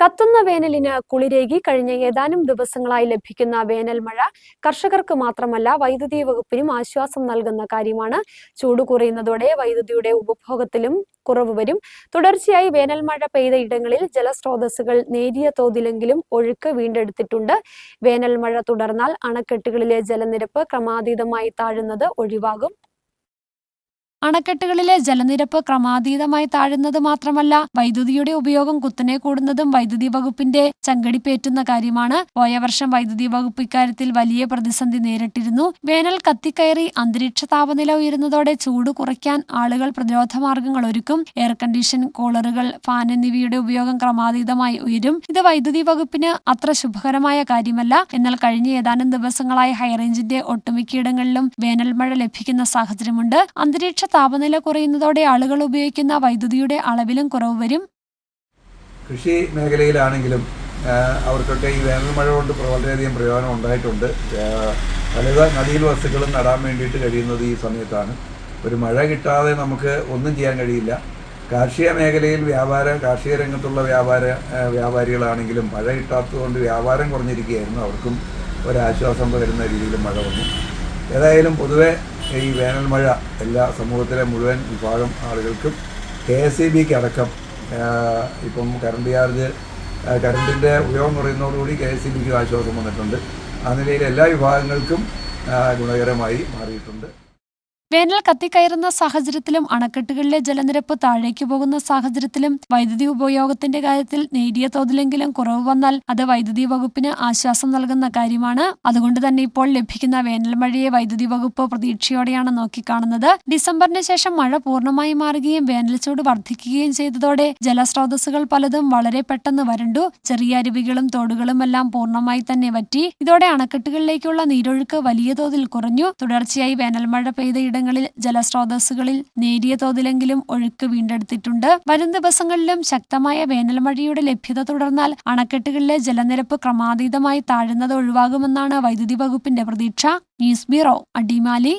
കത്തുന്ന വേനലിന് കുളിരേകി കഴിഞ്ഞ ഏതാനും ദിവസങ്ങളായി ലഭിക്കുന്ന വേനൽ മഴ കർഷകർക്ക് മാത്രമല്ല വൈദ്യുതി വകുപ്പിനും ആശ്വാസം നൽകുന്ന കാര്യമാണ്. ചൂട് കുറയുന്നതോടെ വൈദ്യുതിയുടെ ഉപഭോഗത്തിലും കുറവ് വരും. തുടർച്ചയായി വേനൽ മഴ പെയ്ത ഇടങ്ങളിൽ ജലസ്രോതസ്സുകൾ നേരിയ തോതിലെങ്കിലും ഒഴുക്ക് വീണ്ടെടുത്തിട്ടുണ്ട്. വേനൽ മഴ തുടർന്നാൽ അണക്കെട്ടുകളിലെ ജലനിരപ്പ് ക്രമാതീതമായി താഴുന്നത് ഒഴിവാകും. അണക്കെട്ടുകളിലെ ജലനിരപ്പ് ക്രമാതീതമായി താഴുന്നത് മാത്രമല്ല വൈദ്യുതിയുടെ ഉപയോഗം കുത്തനെ കൂടുന്നതും വൈദ്യുതി വകുപ്പിന്റെ ചങ്കടിപ്പേറ്റുന്ന കാര്യമാണ്. പോയ വർഷം വൈദ്യുതി വകുപ്പ് ഇക്കാര്യത്തിൽ വലിയ പ്രതിസന്ധി നേരിട്ടിരുന്നു. വേനൽ കത്തിക്കയറി അന്തരീക്ഷ താപനില ഉയരുന്നതോടെ ചൂട് കുറയ്ക്കാൻ ആളുകൾ പ്രതിരോധ മാർഗങ്ങൾ ഒരുക്കും. എയർ കണ്ടീഷൻ കൂളറുകൾ ഫാൻ എന്നിവയുടെ ഉപയോഗം ക്രമാതീതമായി ഉയരും. ഇത് വൈദ്യുതി വകുപ്പിന് അത്ര ശുഭകരമായ കാര്യമല്ല. എന്നാൽ കഴിഞ്ഞ ഏതാനും ദിവസങ്ങളായി ഹൈറേഞ്ചിന്റെ ഒട്ടുമിക്കയിടങ്ങളിലും വേനൽ മഴ ലഭിക്കുന്ന സാഹചര്യമുണ്ട്. അന്തരീക്ഷ താപനില കുറയുന്നതോടെ ആളുകൾ ഉപയോഗിക്കുന്ന വൈദ്യുതിയുടെ അളവിലും കുറവ് വരും. കൃഷി മേഖലയിലാണെങ്കിലും അവർക്കൊക്കെ ഈ വേനൽ മഴ കൊണ്ട് വളരെയധികം പ്രയോജനം ഉണ്ടായിട്ടുണ്ട്. പലത പല നദിയിൽ വസ്തുക്കളും നടാൻ വേണ്ടിയിട്ട് കഴിയുന്നത് ഈ സമയത്താണ്. ഒരു മഴ കിട്ടാതെ നമുക്ക് ഒന്നും ചെയ്യാൻ കഴിയില്ല. കാർഷിക മേഖലയിൽ വ്യാപാര കാർഷിക രംഗത്തുള്ള വ്യാപാര വ്യാപാരികളാണെങ്കിലും മഴ കിട്ടാത്തതുകൊണ്ട് വ്യാപാരം കുറഞ്ഞിരിക്കുകയായിരുന്നു. അവർക്കും ഒരാശ്വാസം പകരുന്ന രീതിയിൽ മഴ വന്നു. ഏതായാലും പൊതുവെ ഈ വേനൽ മഴ എല്ലാ സമൂഹത്തിലെ മുഴുവൻ വിഭാഗം ആളുകൾക്കും കെ എസ് ഇ ബിക്ക് അടക്കം ഇപ്പം കറണ്ട് ചാർജ് കറണ്ടിന്റെ ഉപയോഗം കുറയുന്നതോടുകൂടി കെ എസ് ഇ ബിക്ക് ആശ്വാസം വന്നിട്ടുണ്ട്. ആ നിലയിൽ എല്ലാ വിഭാഗങ്ങൾക്കും ഗുണകരമായി മാറിയിട്ടുണ്ട്. വേനൽ കത്തിക്കയറുന്ന സാഹചര്യത്തിലും അണക്കെട്ടുകളിലെ ജലനിരപ്പ് താഴേക്ക് പോകുന്ന സാഹചര്യത്തിലും വൈദ്യുതി ഉപയോഗത്തിന്റെ കാര്യത്തിൽ നേരിയ തോതിലെങ്കിലും കുറവ് വന്നാൽ അത് വൈദ്യുതി വകുപ്പിന് ആശ്വാസം നൽകുന്ന കാര്യമാണ്. അതുകൊണ്ട് തന്നെ ഇപ്പോൾ ലഭിക്കുന്ന വേനൽ മഴയെ വൈദ്യുതി വകുപ്പ് പ്രതീക്ഷയോടെയാണ് നോക്കിക്കാണുന്നത്. ഡിസംബറിന് ശേഷം മഴ പൂർണമായി മാറുകയും വേനൽ ചൂട് വർദ്ധിക്കുകയും ചെയ്തതോടെ ജലസ്രോതസ്സുകൾ പലതും വളരെ പെട്ടെന്ന് വരണ്ടു. ചെറിയ അരുവികളും തോടുകളുമെല്ലാം പൂർണമായി തന്നെ വറ്റി. ഇതോടെ അണക്കെട്ടുകളിലേക്കുള്ള നീരൊഴുക്ക് വലിയ തോതിൽ കുറഞ്ഞു. തുടർച്ചയായി വേനൽമഴ പെയ്ത ഇടങ്ങളിൽ ജലസ്രോതസ്സുകളിൽ നേരിയ തോതിലെങ്കിലും ഒഴുക്ക് വീണ്ടെടുത്തിട്ടുണ്ട്. വരും ദിവസങ്ങളിലും ശക്തമായ വേനൽമഴയുടെ ലഭ്യത തുടർന്നാൽ അണക്കെട്ടുകളിലെ ജലനിരപ്പ് ക്രമാതീതമായി താഴുന്നത് ഒഴിവാകുമെന്നാണ് വൈദ്യുതി വകുപ്പിന്റെ പ്രതീക്ഷ. News bureau Adimali.